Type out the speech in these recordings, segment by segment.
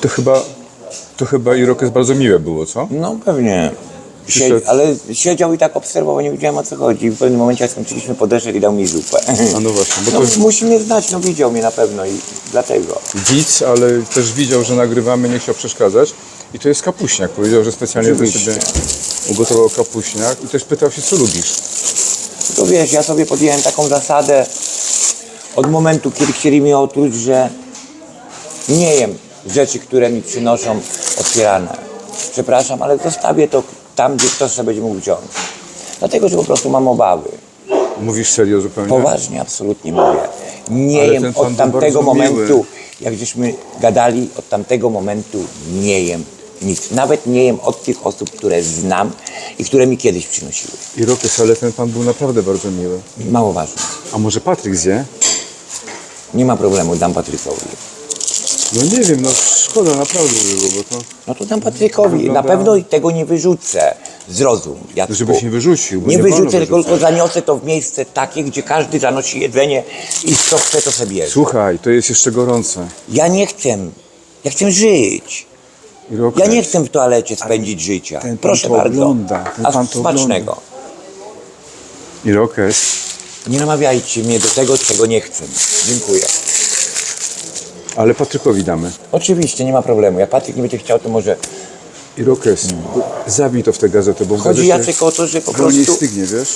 To chyba, to chyba Irokes bardzo miłe było, co? No pewnie. Sie, Przyszedł. ale siedział i tak obserwował, nie wiedziałem o co chodzi. W pewnym momencie jak skończyliśmy podeszek i dał mi zupę. A no właśnie, bo No, to musi mnie znać, no widział mnie na pewno i dlatego. widz, ale też widział, że nagrywamy, nie chciał przeszkadzać. I to jest kapuśniak. Powiedział, że specjalnie dla Oczywiście. ciebie ugotował kapuśniak i też pytał się, co lubisz. To wiesz, ja sobie podjąłem taką zasadę od momentu, kiedy chcieli mnie otruć, że nie jem rzeczy, które mi przynoszą otwierane. Przepraszam, ale zostawię to tam, gdzie ktoś sobie będzie mógł wziąć. Dlatego, że po prostu mam obawy. Mówisz serio zupełnie? Poważnie, absolutnie mówię. Nie Ale jem od tamtego bardzo miły. momentu, jak żeśmy gadali, od tamtego momentu nie jem nic. Nawet nie jem od tych osób, które znam i które mi kiedyś przynosiły. Irokes, ale ten pan był naprawdę bardzo miły. Mało ważne. A może Patryk zje? Nie ma problemu, dam Patrykowi. No nie wiem, no szkoda naprawdę by było, bo to... No to dam Patrykowi. Wygląda- Na pewno tego nie wyrzucę. Zrozum. Jacku. Żebyś nie wyrzucił, bo Nie nie wolno wyrzucę, tylko, wyrzucać. tylko zaniosę to w miejsce takie, gdzie każdy zanosi jedzenie i kto chce, to sobie bierze. Słuchaj, to jest jeszcze gorące. Ja nie chcę. Ja chcę żyć. Ja nie chcę w toalecie spędzić życia. ten pan Proszę to bardzo. ogląda, ten A pan to smacznego. Irokes, Nie namawiajcie mnie do tego, czego nie chcę. Dziękuję. Ale Patrykowi damy. Oczywiście, nie ma problemu. Jak Patryk nie będzie chciał, to może... Irokes, zabij to w tę gazetę, bo w Chodzi gazecie Jacek o to, że po broni prostu... stygnie, wiesz?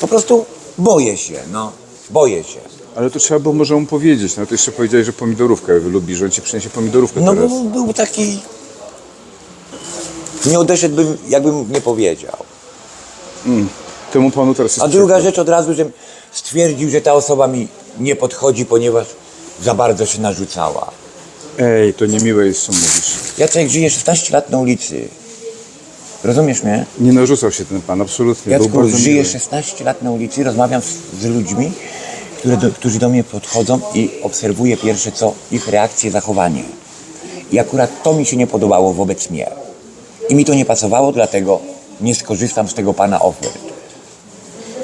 Po prostu boję się, no. Boję się. Ale to trzeba było może mu powiedzieć. No to jeszcze powiedziałeś, że pomidorówkę lubisz, że on ci przyniesie pomidorówkę No teraz. bo był taki... Nie odeszedłbym, jakbym nie powiedział. Temu panu teraz jest A druga przykro. rzecz od razu, że stwierdził, że ta osoba mi nie podchodzi, ponieważ za bardzo się narzucała. Ej, to niemiłe jest, co mówisz. Jacek żyje 16 lat na ulicy. Rozumiesz mnie? Nie narzucał się ten pan, absolutnie. Jacku, żyję miły. 16 lat na ulicy, rozmawiam z, z ludźmi, które do, którzy do mnie podchodzą i obserwuję pierwsze co ich reakcje, zachowanie. I akurat to mi się nie podobało wobec mnie. I mi to nie pasowało, dlatego nie skorzystam z tego pana ofert.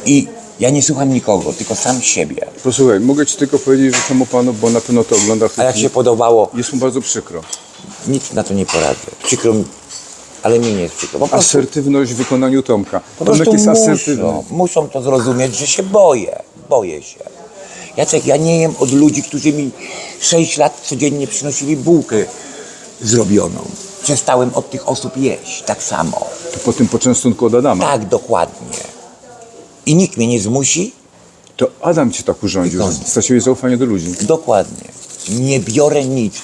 I ja nie słucham nikogo, tylko sam siebie. Posłuchaj, mogę ci tylko powiedzieć, że temu panu, bo na pewno to ogląda w A jak chwili, się podobało, jest mu bardzo przykro. nic na to nie poradzę. Przykro mi, ale mi nie jest przykro. Po prostu, Asertywność w wykonaniu Tomka. po Tomek prostu jest asertywny. muszą, muszą to zrozumieć, że się boję. Boję się. Jacek, ja nie jem od ludzi, którzy mi 6 lat codziennie przynosili bułkę zrobioną. Przestałem od tych osób jeść, tak samo. To po tym poczęstunku od Adama. Tak, dokładnie. I nikt mnie nie zmusi, To Adam cię tak urządził, że straciłeś zaufanie do ludzi. Dokładnie. Nie biorę nic,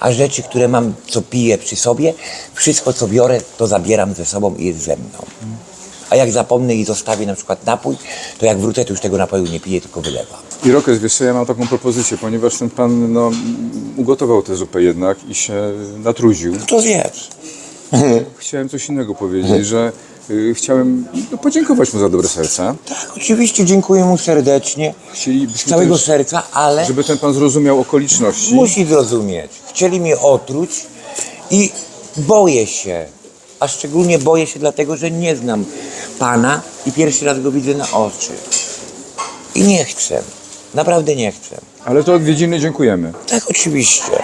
a rzeczy, które mam, co piję przy sobie, wszystko co biorę, to zabieram ze sobą i jest ze mną. A jak zapomnę i zostawię na przykład napój, to jak wrócę, to już tego napoju nie piję, tylko wylewam. I Rokes, wiesz co, ja mam taką propozycję, ponieważ ten pan no, ugotował tę zupę jednak i się natrudził. To wiesz. Chciałem coś innego powiedzieć, że chciałem no, podziękować mu za dobre serce. Tak, oczywiście dziękuję mu serdecznie, z Chcielibyśmy całego też, serca, ale żeby ten pan zrozumiał okoliczności. musi zrozumieć. Chcieli mnie otruć i boję się. A szczególnie boję się dlatego, że nie znam Pana i pierwszy raz go widzę na oczy. I nie chcę. Naprawdę nie chcę. Ale to odwiedziny dziękujemy. Tak, oczywiście.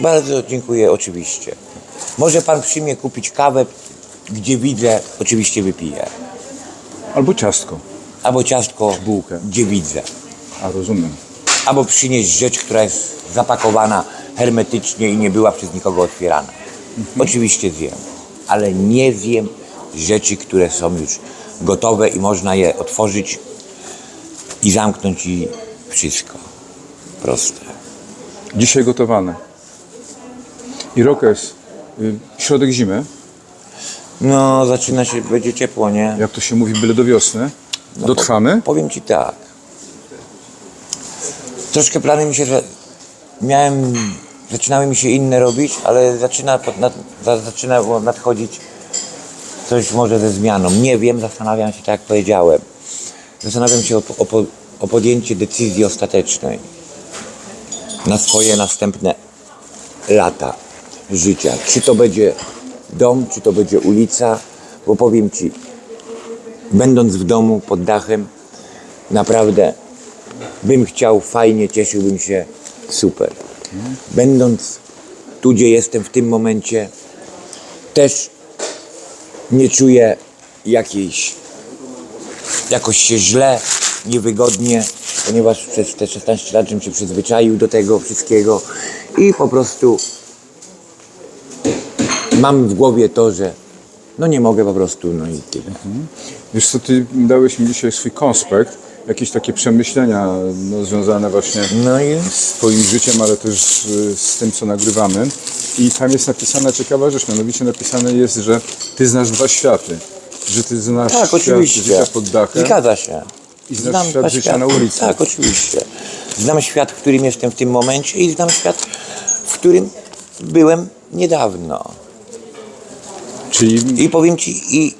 Bardzo dziękuję, oczywiście. Może Pan przyjmie kupić kawę, gdzie widzę, oczywiście wypiję. Albo ciastko. Albo ciastko, bułkę. gdzie widzę. A rozumiem. Albo przynieść rzecz, która jest zapakowana hermetycznie i nie była przez nikogo otwierana. Oczywiście zjem, ale nie zjem rzeczy, które są już gotowe i można je otworzyć i zamknąć i wszystko. Proste. Dzisiaj gotowane. I Rokes, y, środek zimy, No, zaczyna się, będzie ciepło, nie? jak to się mówi, byle do wiosny. Dotrwamy. Powiem ci tak. Troszkę plany mi się, że miałem, zaczynały mi się inne robić, ale zaczyna, pod- nad, za- zaczyna nadchodzić coś może ze zmianą. Nie wiem, zastanawiam się, tak jak powiedziałem. Zastanawiam się o, o, po- o podjęcie decyzji ostatecznej na swoje następne lata życia. Czy to będzie dom, czy to będzie ulica, bo powiem ci, będąc w domu pod dachem, naprawdę bym chciał fajnie, cieszyłbym się super. Będąc tu gdzie jestem w tym momencie, też nie czuję jakiejś, jakoś się źle, niewygodnie, ponieważ przez te 16 lat żebym się przyzwyczaił do tego wszystkiego i po prostu mam w głowie to, że no nie mogę po prostu, no i tyle. Wiesz co, ty dałeś mi dzisiaj swój konspekt, jakieś takie przemyślenia no, związane właśnie No i z twoim życiem, ale też y, z tym, co nagrywamy. I tam jest napisana ciekawa rzecz, mianowicie napisane jest, że ty znasz dwa światy. Że ty znasz tak, świat oczywiście. życia pod dachem Zgadza się. i znasz świat dwa życia światy. na ulicy. Tak, oczywiście. Znam świat, w którym jestem w tym momencie i znam świat, w którym byłem niedawno. Czyli I powiem Ci, i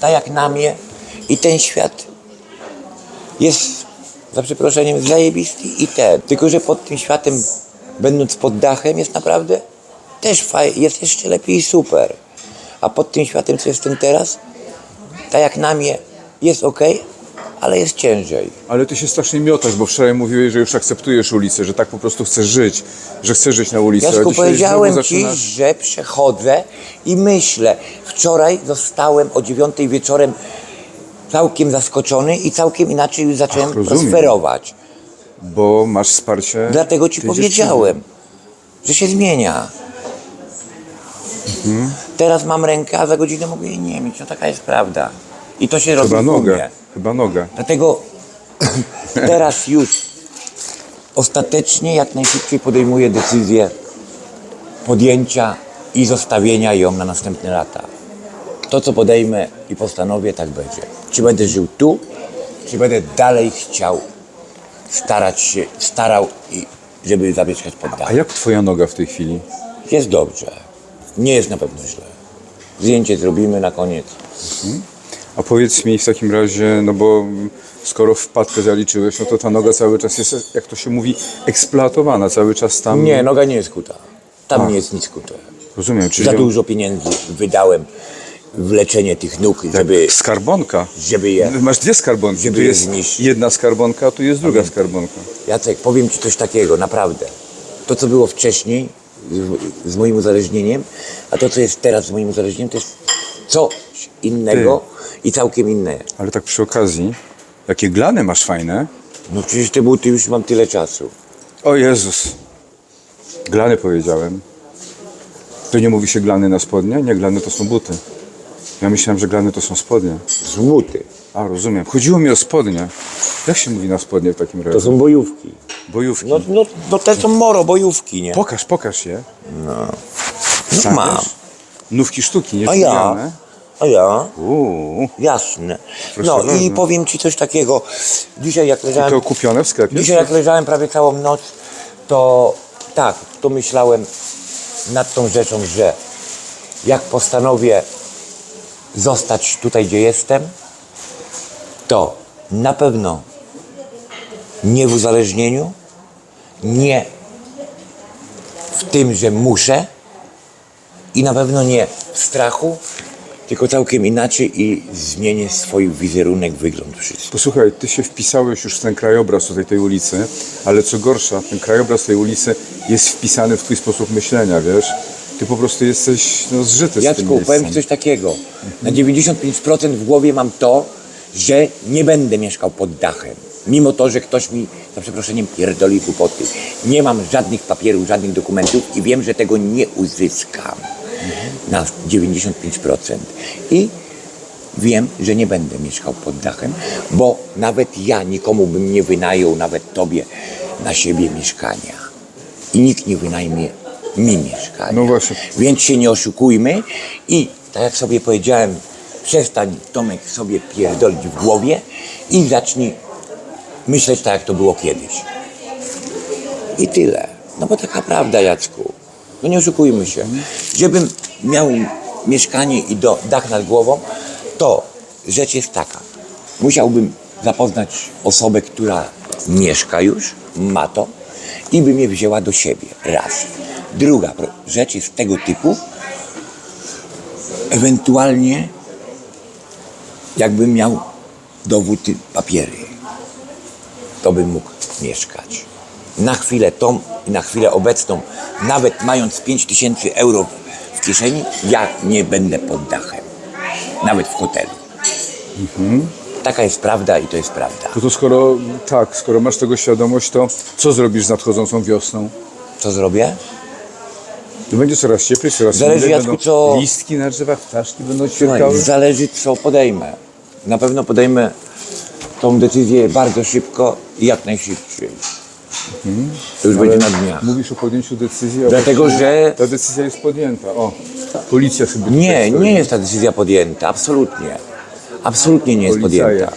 tak jak na mnie, i ten świat jest, za przeproszeniem, zajebisty i ten. Tylko, że pod tym światem, będąc pod dachem, jest naprawdę też fajnie, jest jeszcze lepiej i super. A pod tym światem, co jestem teraz, tak jak na mnie, jest ok, ale jest ciężej. Ale ty się strasznie miotasz, bo wczoraj mówiłeś, że już akceptujesz ulicę, że tak po prostu chcesz żyć, że chcesz żyć na ulicy. dzisiaj powiedziałem znowu Ci, zaczynasz- że przechodzę i myślę. Wczoraj zostałem o dziewiątej wieczorem całkiem zaskoczony i całkiem inaczej już zacząłem Ach, rozumiem. prosperować. Bo masz wsparcie. Dlatego Ci powiedziałem, że się zmienia. Mhm. Teraz mam rękę, a za godzinę mogę jej nie mieć. No taka jest prawda. I to się dziewczyny. U nogę. Chyba nogę. Dlatego teraz już ostatecznie jak najszybciej podejmuję decyzję podjęcia i zostawienia ją na następne lata. To, co podejmę i postanowię, tak będzie. Czy będę żył tu, czy będę dalej chciał starać się, starał, i żeby zamieszkać pod A dachem. jak twoja noga w tej chwili? Jest dobrze. Nie jest na pewno źle. Zdjęcie zrobimy na koniec. A powiedz mi w takim razie, no bo skoro wpadkę zaliczyłeś, no to ta noga cały czas jest, jak to się mówi, eksploatowana, cały czas tam... Nie, noga nie jest kuta. Tam nie jest nic kute. Rozumiem, czyli Za dużo pieniędzy wydałem w leczenie tych nóg, żeby, skarbonka. żeby je... Masz dwie skarbonki, Żeby tu je jest zniszczyć. jedna skarbonka, a tu jest druga skarbonka. Jacek, powiem Ci coś takiego, naprawdę. To, co było wcześniej z, z moim uzależnieniem, a to, co jest teraz z moim uzależnieniem, to jest coś innego i całkiem inne. Ale tak przy okazji, jakie glany masz fajne. No przecież te buty już mam tyle czasu. O Jezus. Glany powiedziałem. To nie mówi się glany na spodnie? Nie, glany to są buty. Ja myślałem, że glany to są spodnie. Z buty. A, rozumiem. Chodziło mi o spodnie. Jak się mówi na spodnie w takim razie? To są bojówki. Bojówki. No, no, no te są moro bojówki, nie? Pokaż, pokaż je. No Sam mam. Nówki sztuki, nie A ja? A ja? Uuu. Jasne. Proszę No i bardzo. powiem Ci coś takiego. Dzisiaj jak leżałem... To kupione w sklepie? Dzisiaj jak leżałem prawie całą noc, to tak, to myślałem nad tą rzeczą, że jak postanowię zostać tutaj, gdzie jestem, to na pewno nie w uzależnieniu, nie w tym, że muszę i na pewno nie w strachu, tylko całkiem inaczej i zmienię swój wizerunek, wygląd, wszystko. Posłuchaj, ty się wpisałeś już w ten krajobraz tutaj tej ulicy, ale co gorsza, ten krajobraz tej ulicy jest wpisany w twój sposób myślenia, wiesz? Ty po prostu jesteś no, zżyty z tym Jacku, miejscem. powiem Ci coś takiego. Na 95% w głowie mam to, że nie będę mieszkał pod dachem. Mimo to, że ktoś mi, za przeproszeniem, pierdoli głupoty. Nie mam żadnych papierów, żadnych dokumentów i wiem, że tego nie uzyskam. Na 95%. I wiem, że nie będę mieszkał pod dachem, bo nawet ja nikomu bym nie wynajął, nawet Tobie, na siebie mieszkania. I nikt nie wynajmie mi mieszkania. No właśnie. Więc się nie oszukujmy i tak jak sobie powiedziałem, przestań Tomek sobie pierdolić w głowie i zacznij myśleć tak, jak to było kiedyś. I tyle. No bo taka prawda, Jacku. No nie oszukujmy się. Żebym miał mieszkanie i do, dach nad głową, to rzecz jest taka. Musiałbym zapoznać osobę, która mieszka już, ma to i by mnie wzięła do siebie. Raz. Druga rzecz jest tego typu, ewentualnie jakbym miał dowód, papiery, to bym mógł mieszkać. na chwilę tą i na chwilę obecną, nawet mając 5 tysięcy euro w kieszeni, ja nie będę pod dachem. Nawet w hotelu. Taka jest prawda i to jest prawda. No to skoro tak, skoro masz tego świadomość, to co zrobisz z nadchodzącą wiosną? Co zrobię? To będzie coraz cieplej, coraz Zależy, Jacku, będą co- listki na drzewach, ptaszki będą Słuchaj, ćwierkały. zależy co podejmę. Na pewno podejmę tą decyzję bardzo szybko i jak najszybciej. To już będzie na dniach. Mówisz o podjęciu decyzji, a Dlatego, właściwie że- Ta decyzja jest podjęta. O, policja sobie Nie, tutaj stoi. nie jest ta decyzja podjęta, absolutnie. Absolutnie nie jest Policaje. podjęta.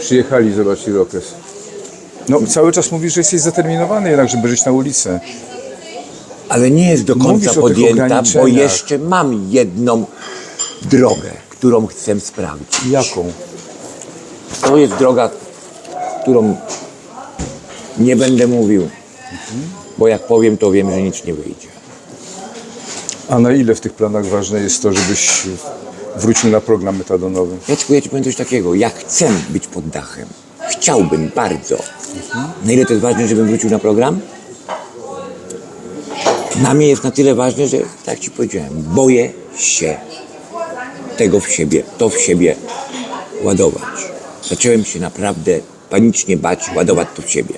Przyjechali, zobacz, Irokes. No, cały czas mówisz, że jesteś zaterminowany jednak, żeby żyć na ulicy. Ale nie jest do Mówisz końca tych podjęta, bo ograniczeniach. jeszcze mam jedną drogę, którą chcę sprawdzić. Jaką? To jest droga, którą nie będę mówił, bo jak powiem, to wiem, że nic nie wyjdzie. A na ile w tych planach ważne jest to, żebyś wrócił na program metadonowy? Jacku, ja ci powiem coś takiego. Ja chcę być pod dachem. Chciałbym bardzo. Na ile to jest ważne, żebym wrócił na program? Dla mnie jest na tyle ważne, że tak jak ci powiedziałem, boję się tego w siebie, to w siebie ładować. Zacząłem się naprawdę panicznie bać, ładować to w siebie.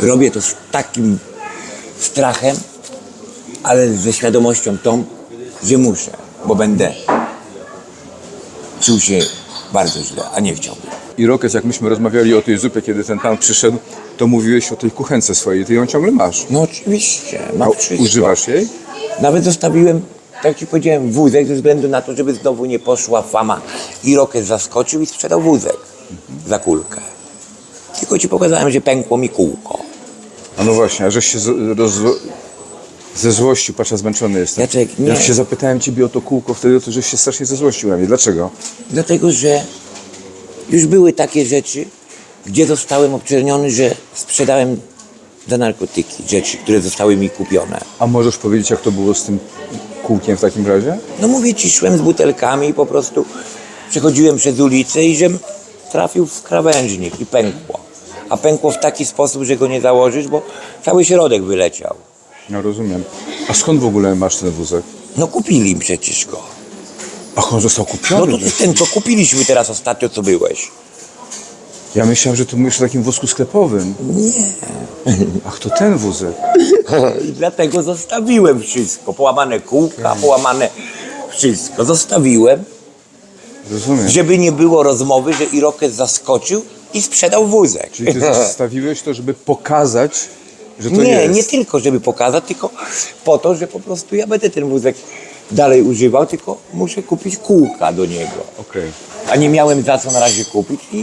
Robię to z takim strachem, ale ze świadomością tą, że muszę, bo będę czuł się bardzo źle, a nie chciałbym. Irokes, jak myśmy rozmawiali o tej zupie, kiedy ten pan przyszedł, to mówiłeś o tej kuchence swojej. Ty ją ciągle masz. No oczywiście, A mam wszystko. używasz jej? Nawet zostawiłem, tak ci powiedziałem, wózek ze względu na to, żeby znowu nie poszła fama. I Rokes zaskoczył i sprzedał wózek za kulkę. Tylko ci pokazałem, że pękło mi kółko. A no właśnie, a żeś się z- roz... ze złościł, patrz, ja zmęczony jestem. Jacek, nie. Jak się zapytałem ciebie o to kółko wtedy, to żeś się strasznie zezłościł na mnie. Dlaczego? Dlatego, że już były takie rzeczy, gdzie zostałem obczerniony, że sprzedałem za narkotyki rzeczy, które zostały mi kupione. A możesz powiedzieć, jak to było z tym kółkiem w takim razie? No mówię ci, szłem z butelkami i po prostu przechodziłem przez ulicę i żem trafił w krawężnik i pękło. A pękło w taki sposób, że go nie założysz, bo cały środek wyleciał. No rozumiem. A skąd w ogóle masz ten wózek? No kupili przecież go. Ach, on został No kupiony. to jest ten, co kupiliśmy teraz ostatnio, co byłeś. Ja myślałem, że to mówisz o takim wózku sklepowym. Nie. Ach, to ten wózek. I dlatego zostawiłem wszystko. Połamane kółka, połamane wszystko. Zostawiłem, Rozumiem. żeby nie było rozmowy, że Irokes zaskoczył i sprzedał wózek. Czyli ty zostawiłeś to, żeby pokazać, że to nie, jest. nie tylko, żeby pokazać, tylko po to, że po prostu ja będę ten wózek dalej używał, tylko muszę kupić kółka do niego. Okej. A nie miałem za co na razie kupić i,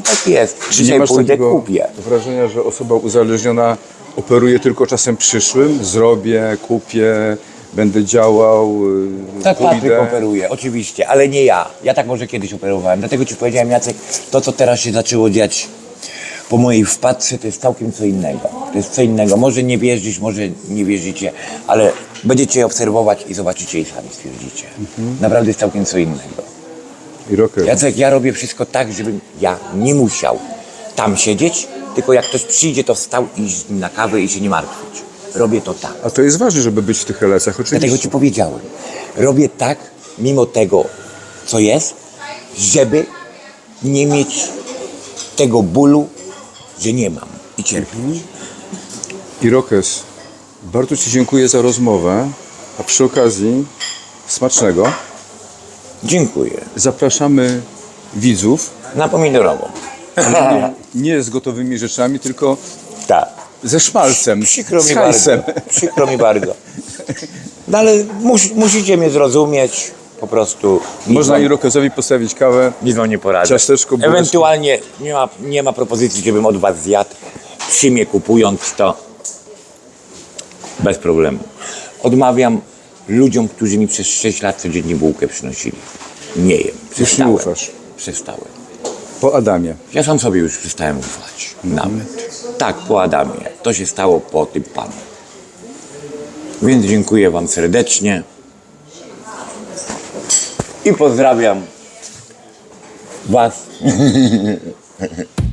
i tak jest. Czy nie Dzisiaj masz pójdę, takiego kupię. wrażenia, że osoba uzależniona operuje tylko czasem przyszłym? Zrobię, kupię, będę działał, yy, Tak Patryk pójdę. operuje, oczywiście, ale nie ja. Ja tak może kiedyś operowałem. Dlatego ci powiedziałem, Jacek, to co teraz się zaczęło dziać po mojej wpadce, to jest całkiem co innego. To jest co innego. Może nie wierzysz, może nie wierzycie, ale będziecie obserwować i zobaczycie i sami stwierdzicie. Naprawdę jest całkiem co innego. I rocker. Jacek, ja robię wszystko tak, żebym ja nie musiał tam siedzieć, tylko jak ktoś przyjdzie, to wstał i iść z nim na kawę i się nie martwić. Robię to tak. A to jest ważne, żeby być w tych relacjach, Dlatego oczywiście. ci powiedziałem. Robię tak, mimo tego, co jest, żeby nie mieć tego bólu, że nie mam i cierpieć. Irokes, bardzo Ci dziękuję za rozmowę, a przy okazji smacznego Dziękuję. zapraszamy widzów Na pomidorową. nie z gotowymi rzeczami, tylko Tak. Ze szmalcem, Przykro z mi hajsem. bardzo. Przykro mi bardzo. No ale mus, musicie mnie zrozumieć. Po prostu. Można Irokesowi postawić kawę. Nic wam nie poradzę. Ciasteczko. Ewentualnie nie ma, nie ma propozycji, żebym od was zjadł. Przy mnie kupując to bez problemu. Odmawiam ludziom, którzy mi przez 6 lat codziennie bułkę przynosili. Nie jem. Przestałem. ufasz. Przestałem. Po Adamie. Ja sam sobie już przestałem ufać. Nawet. Tak, po Adamie. To się stało po tym panu. Więc dziękuję wam serdecznie. I pozdrawiam was.